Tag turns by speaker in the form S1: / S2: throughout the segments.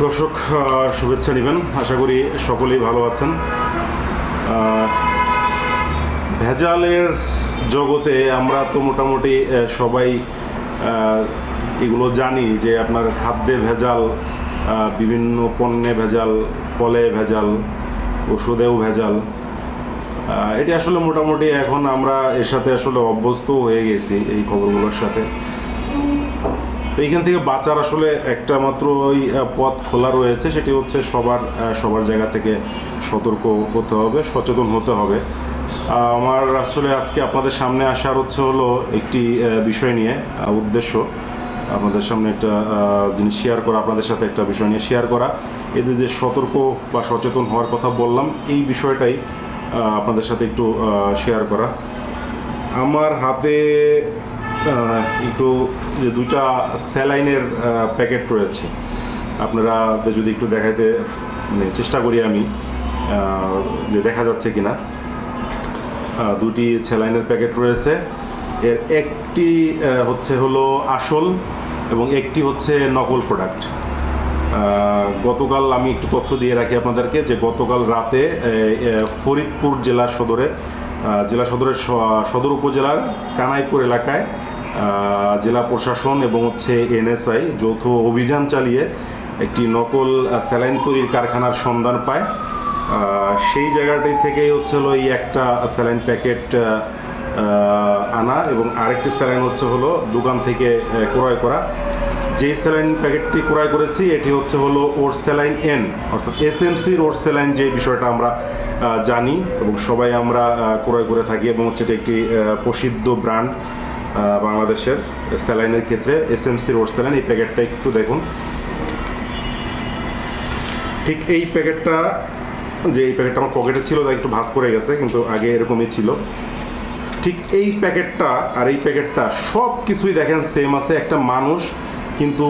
S1: দর্শক শুভেচ্ছা নেবেন। আশা করি সকলেই ভালো আছেন। ভেজালের জগতে আমরা তো মোটামুটি সবাই এগুলো জানি যে আপনার খাদ্যে ভেজাল বিভিন্ন পণ্যে ভেজাল, ফলে ভেজাল, ওষুধেও ভেজাল। এটি আসলে মোটামুটি এখন আমরা এর সাথে আসলে অভ্যস্ত হয়ে গেছি এই খবরগুলোর সাথে। তো এইখান থেকে বাঁচার আসলে একটা মাত্র ওই পথ খোলা রয়েছে, সেটি হচ্ছে সবার সবার জায়গা থেকে সতর্ক হতে হবে, সচেতন হতে হবে। আমার আসলে আজকে আপনাদের সামনে আসার হচ্ছে হলো একটি বিষয় নিয়ে উদ্দেশ্য। আপনাদের সামনে একটা জিনিস শেয়ার করা, আপনাদের সাথে একটা বিষয় নিয়ে শেয়ার করা। এদের যে সতর্ক বা সচেতন হওয়ার কথা বললাম, এই বিষয়টাই আপনাদের সাথে একটু শেয়ার করা। আমার হাতে একটু যে দুটা স্যালাইনের প্যাকেট রয়েছে। আপনারা যদি একটু দেখাইতে মানে চেষ্টা করি আমি যে দেখা যাচ্ছে কিনা। দুটি স্যালাইনের প্যাকেট রয়েছে। এর একটি হচ্ছে হলো আসল এবং একটি হচ্ছে নকল প্রোডাক্ট। গতকাল আমি একটু তথ্য দিয়ে রাখি আপনাদেরকে যে গতকাল রাতে ফরিদপুর জেলা সদরে জেলা সদরের সদর উপজেলার কানাইপুর এলাকায় জেলা প্রশাসন এবং হচ্ছে এনএসআই যৌথ অভিযান চালিয়ে একটি নকল স্যালাইন তৈরির কারখানার সন্ধান পায়। সেই জায়গাটি থেকেই হচ্ছে হলো এই একটা স্যালাইন প্যাকেট আনা এবং আরেকটি স্যালাইন হচ্ছে হলো দোকান থেকে ক্রয় করা। যে স্যালাইন প্যাকেটটি ক্রয় করেছি, এটি হচ্ছে হলো ওর স্যালাইন এন, অর্থাৎ এস এম সির ওর স্যালাইন যে বিষয়টা আমরা জানি এবং সবাই আমরা ক্রয় করে থাকি এবং হচ্ছে এটি একটি প্রসিদ্ধ ব্র্যান্ড বাংলাদেশের স্যালাইনের ক্ষেত্রে এস এম সির ওর স্যালাইন। এই প্যাকেটটা একটু দেখুন। ঠিক এই প্যাকেটটা, যে এই প্যাকেটটা আমার পকেটে ছিল, তাই একটু ভাঁজ করে গেছে, কিন্তু আগে এরকমই ছিল। ঠিক এই প্যাকেটটা আর এই প্যাকেটটা সব কিছুই দেখেন সেম আছে, একটা মানুষ কিন্তু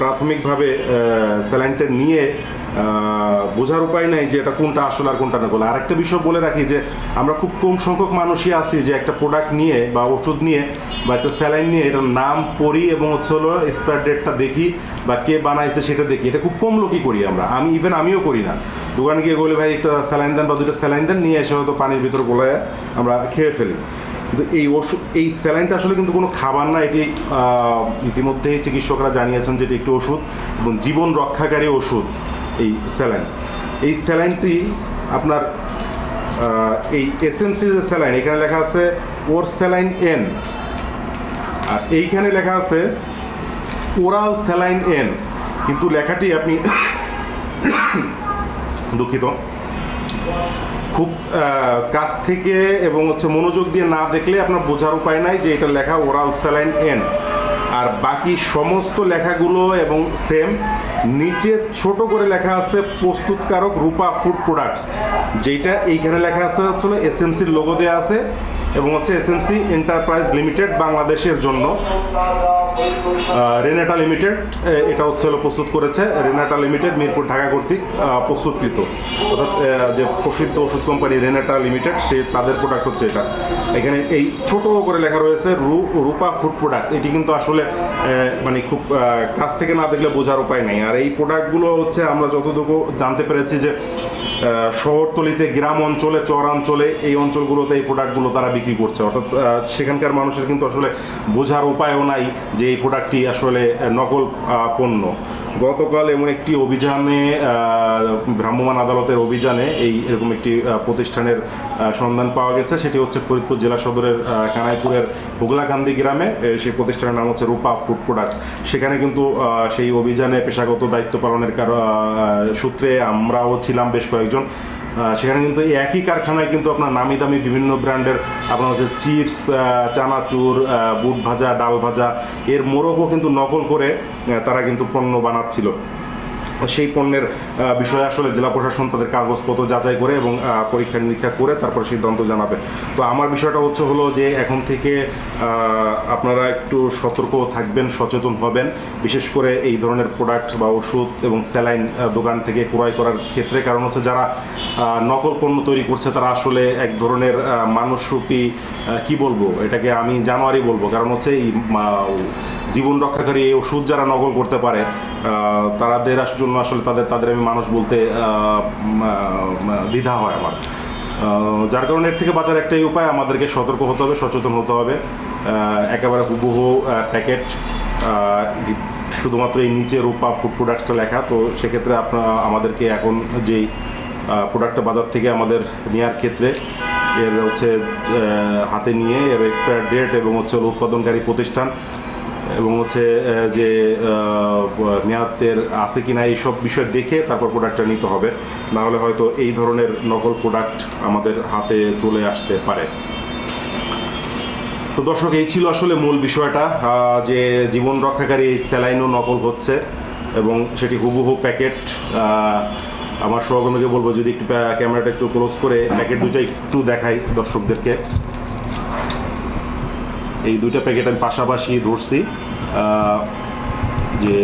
S1: প্রাথমিকভাবে স্যালাইনটা নিয়ে বোঝার উপায় নাই যে এটা কোনটা আসল আর কোনটা নকল। আর একটা বিষয় বলে রাখি যে, আমরা খুব কম সংখ্যক মানুষই আছি যে একটা প্রোডাক্ট নিয়ে বা ওষুধ নিয়ে বা একটা স্যালাইন নিয়ে এটার নাম পড়ি এবং হচ্ছে হলো এক্সপায়ার ডেটটা দেখি বা কে বানাইছে সেটা দেখি। এটা খুব কম লোকই করি আমরা। আমি ইভেন আমিও করি না। দোকানে গিয়ে বলি, ভাই, একটা স্যালাইন দেন বা দুটো স্যালাইন দেন, নিয়ে এসে হয়তো পানির ভিতর গোলায় আমরা খেয়ে ফেলি। কিন্তু এই ওষুধ, এই স্যালাইনটা আসলে কিন্তু কোনো খাবার না, এটি ইতিমধ্যেই চিকিৎসকরা জানিয়েছেন যে এটি একটি ওষুধ এবং জীবন রক্ষাকারী ওষুধ, এই স্যালাইন। এই স্যালাইনটি আপনার এই এসএমসির যে স্যালাইন, এখানে লেখা আছে ওর স্যালাইন এন। আর এইখানে লেখা আছে ওরাল স্যালাইন এন। কিন্তু লেখাটি আপনি দুঃখিত। খুব কাছ থেকে এবং হচ্ছে মনোযোগ দিয়ে না দেখলে আপনার বোঝার উপায় নাই যে এটা লেখা ওরাল স্যালাইন এন। আর বাকি সমস্ত লেখাগুলো এবং সেম, নিচে ছোট করে লেখা আছে প্রস্তুতকারক রূপা ফুড প্রোডাক্টস। যেটা এইখানে লেখা আছে হচ্ছে এসএমসির লোগো দেওয়া আছে। এবং হচ্ছে এস এসএমসি এন্টারপ্রাইজ লিমিটেড বাংলাদেশের জন্য। রেনেটা লিমিটেড এটা হচ্ছে হলো প্রস্তুত করেছে। রেনেটা লিমিটেড মিরপুর ঢাকা কর্তৃক প্রস্তুতকৃত। অর্থাৎ যে প্রসিদ্ধ ওষুধ কোম্পানি রেনেটা লিমিটেড সে তাদের প্রোডাক্ট হচ্ছে এটা। এখানে এই ছোট করে লেখা রয়েছে রূপা ফুড প্রোডাক্টস এটি কিন্তু আসলে মানে খুব কাছ থেকে না দেখলে বোঝার উপায় নেই। আর এই প্রোডাক্টগুলো হচ্ছে আমরা যতটুকু জানতে পেরেছি যে শহরতলিতে গ্রাম অঞ্চলে, চর অঞ্চলে এই অঞ্চলগুলোতে এই প্রোডাক্টগুলো তারা বিক্রি করছে। অর্থাৎ সেখানকার মানুষের কিন্তু আসলে বোঝার উপায়ও নাই যে এই প্রোডাক্টটি আসলে নকল পণ্য। গতকাল এমন একটি অভিযানে ভ্রাম্যমাণ আদালতের অভিযানে এই এরকম একটি প্রতিষ্ঠানের সন্ধান পাওয়া গেছে। সেটি হচ্ছে ফরিদপুর জেলা সদরের কানাইপুরের হুগলাকান্দি গ্রামে। সেই প্রতিষ্ঠানের নাম হচ্ছে রূপা ফুড প্রোডাক্ট। সেখানে কিন্তু সেই অভিযানে পেশাগত দায়িত্ব পালনের সূত্রে আমরাও ছিলাম বেশ কয়েকজন। সেখানে কিন্তু এই একই কারখানায় কিন্তু আপনার নামি দামি বিভিন্ন ব্র্যান্ডের আপনার হচ্ছে চিপস চানাচুর বুট ভাজা, ডাল ভাজা, এর মোরগও কিন্তু নকল করে তারা কিন্তু পণ্য বানাচ্ছিল। সেই পণ্যের বিষয়ে আসলে জেলা প্রশাসন তাদের কাগজপত্র যাচাই করে এবং পরীক্ষা নিরীক্ষা করে তারপর সিদ্ধান্ত জানাবে। তো আমার বিষয়টা হচ্ছে হলো যে এখন থেকে আপনারা একটু সতর্ক থাকবেন, সচেতন হবেন। বিশেষ করে এই ধরনের প্রোডাক্ট বা ওষুধ এবং স্যালাইন দোকান থেকে ক্রয় করার ক্ষেত্রে। কারণ হচ্ছে যারা নকল পণ্য তৈরি করছে, তারা আসলে এক ধরনের মানুষরূপী কি বলব? এটাকে আমি জানুয়ারি বলব। কারণ হচ্ছে এই জীবন রক্ষাকারী এই ওষুধ যারা নকল করতে পারে তাদের জন্য আসলে তাদের তাদের আমি মানুষ বলতে দ্বিধা হয় আমার। যার কারণে এর থেকে বাঁচার একটাই উপায়, আমাদেরকে সতর্ক হতে হবে, সচেতন হতে হবে। একেবারে হুবহু প্যাকেট শুধুমাত্র এই নিচে রূপা ফুড প্রোডাক্টসটা লেখা, তো সেক্ষেত্রে আপনার আমাদেরকে এখন যেই প্রোডাক্টটা বাজার থেকে আমাদের নেওয়ার ক্ষেত্রে, এর হচ্ছে হাতে নিয়ে, এর এক্সপায়ার ডেট এবং হচ্ছে উৎপাদনকারী প্রতিষ্ঠান এবং হচ্ছে যে মেয়াদের আছে কি কিনা এইসব বিষয় দেখে তারপর প্রোডাক্টটা নিতে হবে। না হলে হয়তো এই ধরনের নকল প্রোডাক্ট আমাদের হাতে চলে আসতে পারে। তো দর্শক, এই ছিল আসলে মূল বিষয়টা যে জীবন রক্ষাকারী এই স্যালাইনও নকল হচ্ছে এবং সেটি হুবহু প্যাকেট আমার সহকর্মীকে বলব যদি একটু ক্যামেরাটা একটু ক্লোজ করে প্যাকেট দুটো একটু দেখাই দর্শকদেরকে। এই দুইটা প্যাকেট আমি পাশাপাশি ধরছি যে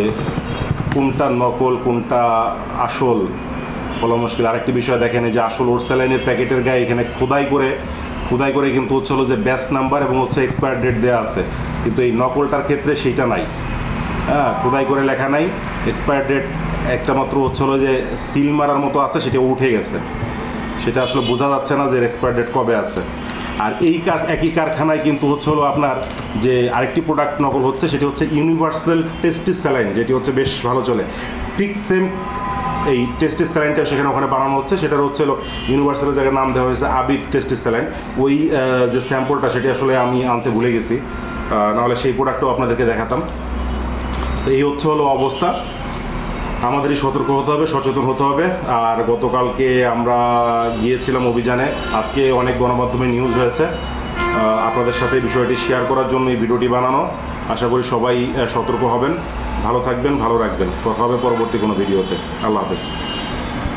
S1: কোনটা নকল, কোনটা আসল, বলা মুশকিল। আরেকটি বিষয় দেখেন যে আসল ওর স্যালাইনের প্যাকেটের গায়ে এখানে খোদাই করে খোদাই করে কিন্তু হচ্ছে হলো যে ব্যাচ নাম্বার এবং হচ্ছে এক্সপায়ার ডেট দেওয়া আছে। কিন্তু এই নকলটার ক্ষেত্রে সেইটা নাই। হ্যাঁ খোদাই করে লেখা নাই। এক্সপায়ার ডেট একটা মাত্র হচ্ছে হলো যে সিল মারার মতো আছে, সেটা উঠে গেছে। সেটা আসলে বোঝা যাচ্ছে না যে এক্সপায়ার ডেট কবে আছে। আর এই একই কারখানায় কিন্তু হচ্ছে হলো আপনার যে আরেকটি প্রোডাক্ট নকল হচ্ছে, সেটি হচ্ছে ইউনিভার্সাল টেস্টি স্যালাইন যেটি হচ্ছে বেশ ভালো চলে। ঠিক সেম এই টেস্টিস স্যালাইনটা সেখানে ওখানে বানানো হচ্ছে, সেটার হচ্ছে ইউনিভার্সালের জায়গায় নাম দেওয়া হয়েছে আবিদ টেস্টিস স্যালাইন ওই যে স্যাম্পলটা সেটি আসলে আমি আনতে ভুলে গেছি। নাহলে সেই প্রোডাক্টও আপনাদেরকে দেখাতাম। এই হচ্ছে হলো অবস্থা। আমাদেরই সতর্ক হতে হবে, সচেতন হতে হবে। আর গতকালকে আমরা গিয়েছিলাম অভিযানে। আজকে অনেক গণমাধ্যমে নিউজ হয়েছে। আপনাদের সাথে বিষয়টি শেয়ার করার জন্য এই ভিডিওটি বানানো। আশা করি সবাই সতর্ক হবেন। ভালো থাকবেন, ভালো রাখবেন। কথা হবে পরবর্তী কোনো ভিডিওতে। আল্লাহ হাফেজ।